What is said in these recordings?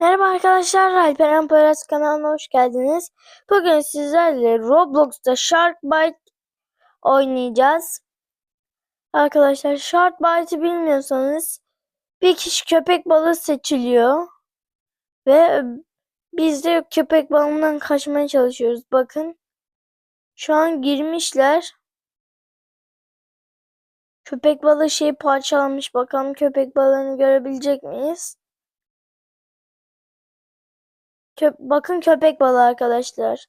Merhaba arkadaşlar, Alperen Poyraz kanalına hoş geldiniz. Bugün sizlerle Roblox'ta Shark Bite oynayacağız. Arkadaşlar Shark Bite'ı bilmiyorsanız bir kişi köpek balığı seçiliyor. Ve biz de köpek balığından kaçmaya çalışıyoruz. Bakın şu an girmişler. Köpek balığı şeyi parçalamış. Bakalım köpek balığını görebilecek miyiz? Kö bakın köpek balığı arkadaşlar.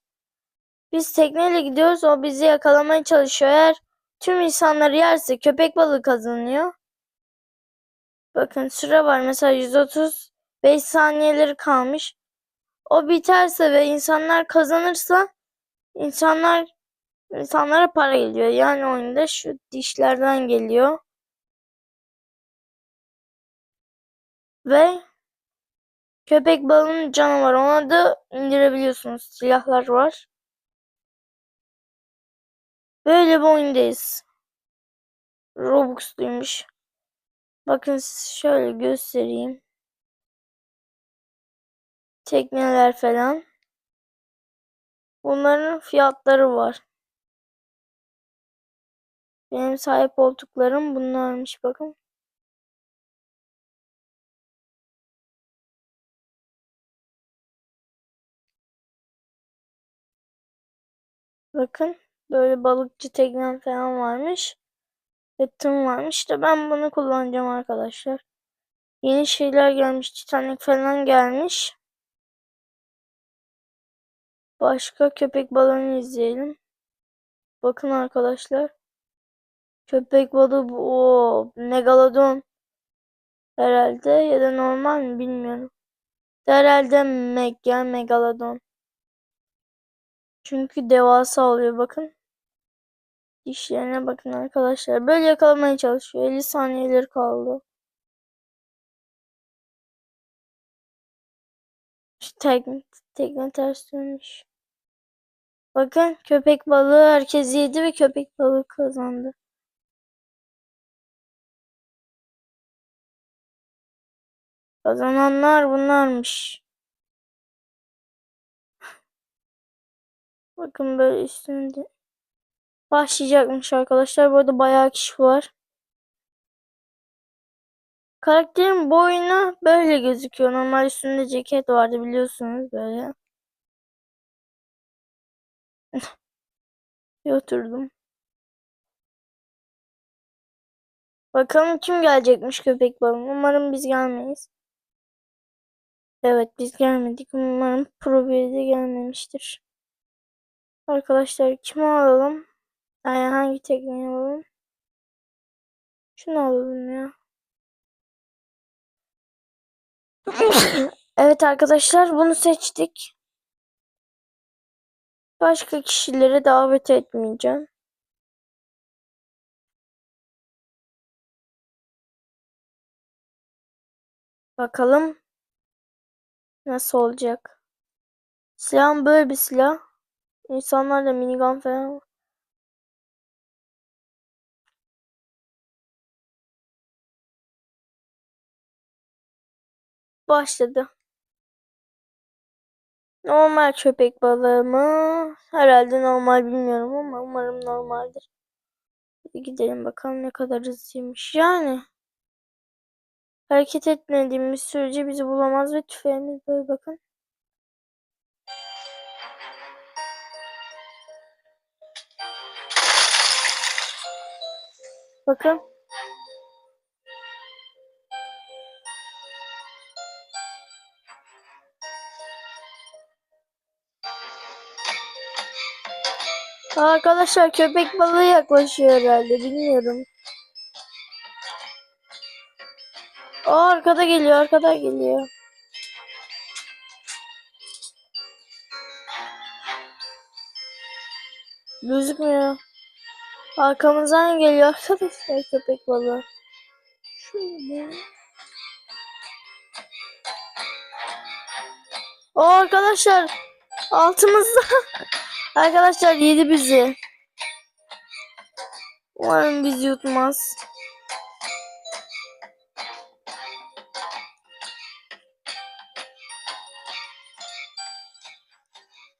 Biz tekneyle gidiyoruz. O bizi yakalamaya çalışıyor. Eğer tüm insanları yerse köpek balığı kazanıyor. Bakın süre var. Mesela 135 saniyeleri kalmış. O biterse ve insanlar kazanırsa insanlar insanlara para geliyor. Yani oyunda şu dişlerden geliyor. Ve köpek balığının canı var. Ona da indirebiliyorsunuz. Silahlar var. Böyle bir oyundayız. Robux'luymuş. Bakın şöyle göstereyim. Tekneler falan. Bunların fiyatları var. Benim sahip olduklarım bunlarmış bakın. Bakın böyle balıkçı teknem falan varmış. Ve tım varmış da ben bunu kullanacağım arkadaşlar. Yeni şeyler gelmiş. Titanic falan gelmiş. Başka köpek balığını izleyelim. Bakın arkadaşlar. Köpek balığı bu. Oo, megalodon. Herhalde ya da normal mi bilmiyorum. Herhalde meg ya megalodon. Çünkü devasa oluyor bakın. Dişlerine bakın arkadaşlar. Böyle yakalamaya çalışıyor. 50 saniyeleri kaldı. Şu tekne, tekne ters dönmüş. Bakın köpek balığı herkes yedi ve köpek balığı kazandı. Kazananlar bunlarmış. Bakın böyle üstünde. Başlayacakmış arkadaşlar. Burada bayağı kişi var. Karakterin boynu böyle gözüküyor. Normal üstünde ceket vardı biliyorsunuz böyle. Bir oturdum. Bakalım kim gelecekmiş köpek balığı. Umarım biz gelmeyiz. Evet biz gelmedik. Umarım Pro de gelmemiştir. Arkadaşlar kimi alalım? Yani hangi tekneyi alalım? Şunu alalım ya. evet arkadaşlar bunu seçtik. Başka kişileri davet etmeyeceğim. Bakalım nasıl olacak. Silahım böyle bir silah. İnsanlar da minigun falan. Başladı. Normal köpek balığı mı? Herhalde normal bilmiyorum ama umarım normaldir. Hadi gidelim bakalım ne kadar hızlıymış. Yani hareket etmediğimiz sürece bizi bulamaz ve tüfeğimiz böyle bakın. Bakın. Arkadaşlar köpek balığı yaklaşıyor herhalde bilmiyorum. O arkada geliyor arkada geliyor. Gözükmüyor. Arkamızdan geliyor arkadaşlar köpek balığı. Şöyle. O arkadaşlar altımızda. arkadaşlar yedi bizi. Umarım bizi yutmaz.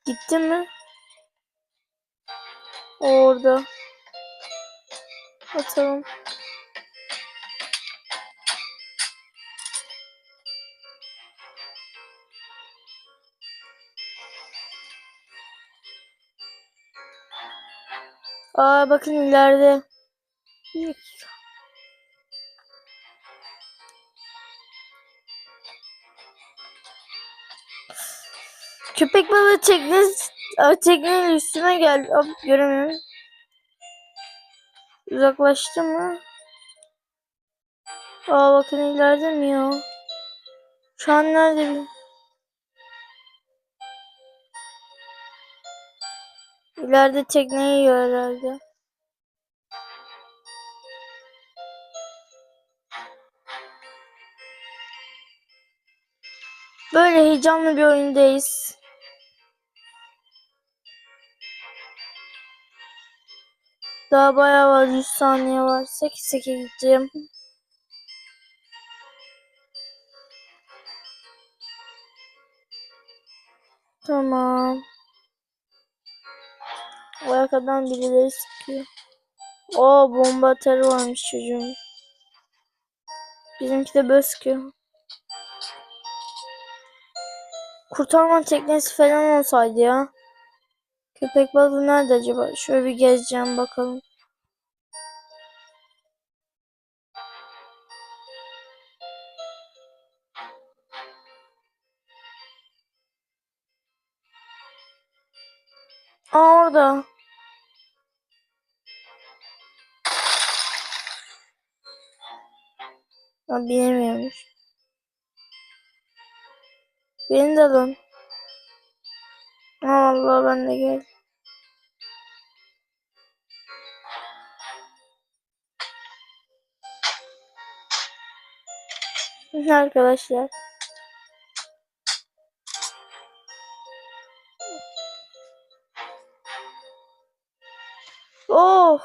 Gitti mi? Orada. Atalım. Aa bakın ileride. Bir dakika. Köpek balığı teknesi Aa, teknenin üstüme geldi. Abi, göremiyorum. Uzaklaştı mı? Aa bakın ileride mi ya? Şu an nerede bir? İleride tekneyi yiyor herhalde. Böyle heyecanlı bir oyundayız. Daha bayağı var. 100 saniye var. 8 8 gideceğim. Tamam. O arkadan birileri sıkıyor. O bomba atarı varmış çocuğun. Bizimki de böyle sıkıyor. Kurtarma teknesi falan olsaydı ya. Köpek balığı nerede acaba? Şöyle bir gezeceğim bakalım. Aa orada. Ha binemiyormuş. Beni de alın. Allah ben de gel. Arkadaşlar. Oh.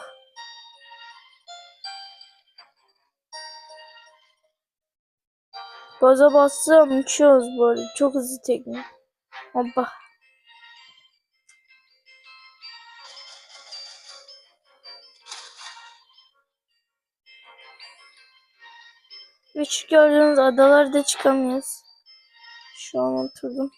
Gaza bassam uçuyoruz böyle. Çok hızlı tekne. Hoppa. Üç gördüğünüz adalarda çıkamıyoruz. Şu an oturdum.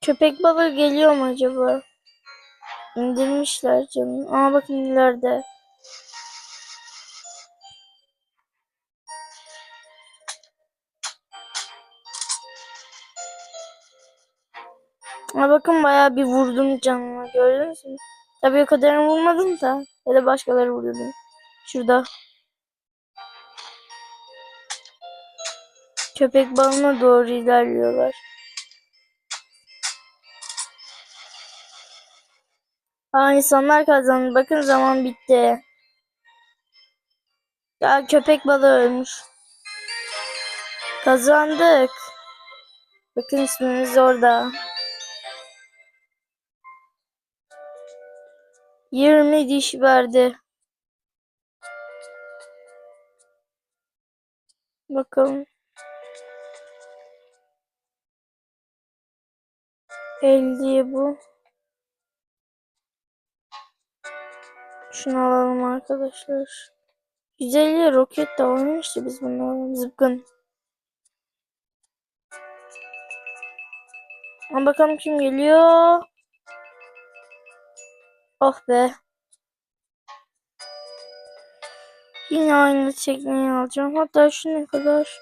Köpek balığı geliyor mu acaba? İndirmişler canım. Aa bakın ileride. Aa bakın bayağı bir vurdum canına gördünüz mü? Tabii o kadarını vurmadım da. Ya da başkaları beni. Şurada. Köpek balığına doğru ilerliyorlar. Aa insanlar kazandı. Bakın zaman bitti. Ya köpek balığı ölmüş. Kazandık. Bakın ismimiz orada. 20 diş verdi. Bakalım. 50 bu. Şunu alalım arkadaşlar. 150 roket de da biz bunu. Zıpkın. Ama bakalım kim geliyor. Oh be. Yine aynı tekneyi alacağım. Hatta şu ne kadar.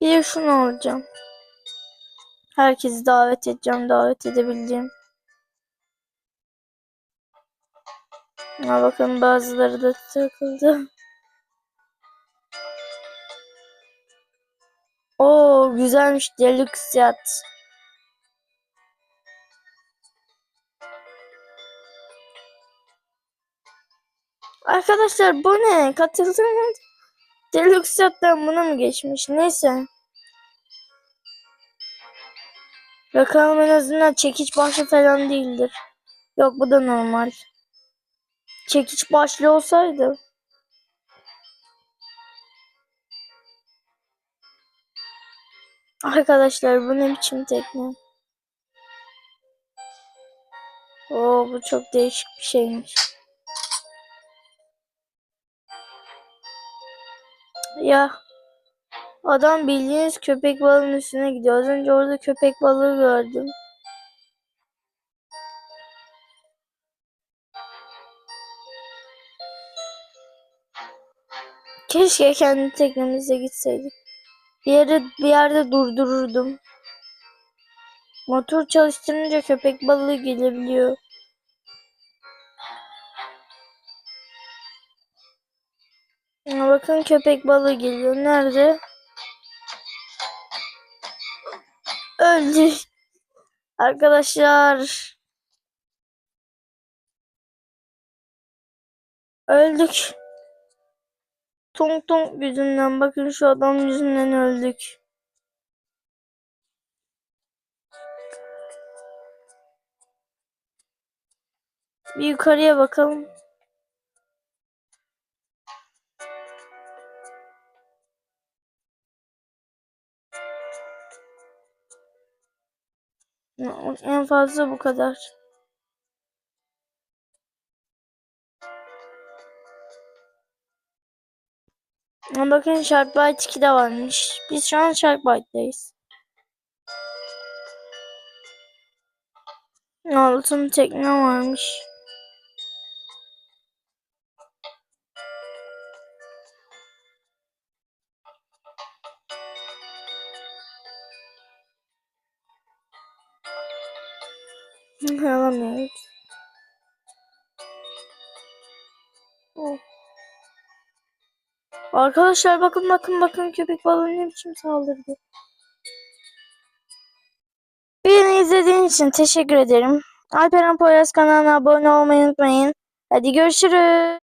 Bir de şunu alacağım. Herkesi davet edeceğim. Davet edebildiğim. Ha bakın bazıları da takıldı. Oo güzelmiş deluxe yat. Arkadaşlar bu ne? Katıldım. Deluxe hatta buna mı geçmiş? Neyse. Bakalım en azından çekiç başlı falan değildir. Yok bu da normal. Çekiç başlı olsaydı. Arkadaşlar bu ne biçim tekne? Oo bu çok değişik bir şeymiş. Ya adam bildiğiniz köpek balığının üstüne gidiyor. Az önce orada köpek balığı gördüm. Keşke kendi teknemizle gitseydik. Bir yere bir yerde durdururdum. Motor çalıştırınca köpek balığı gelebiliyor. Bakın köpek balığı geliyor. Nerede? Öldü. Arkadaşlar. Öldük. Tung tung yüzünden. Bakın şu adam yüzünden öldük. Bir yukarıya bakalım. En fazla bu kadar. Bakın Sharkbite 2 de varmış. Biz şu an Sharkbite'dayız. Altın tekne varmış. Alamıyoruz. Oh. Arkadaşlar bakın bakın bakın köpek balığı ne biçim saldırdı. Beni izlediğin için teşekkür ederim. Alperen Poyraz kanalına abone olmayı unutmayın. Hadi görüşürüz.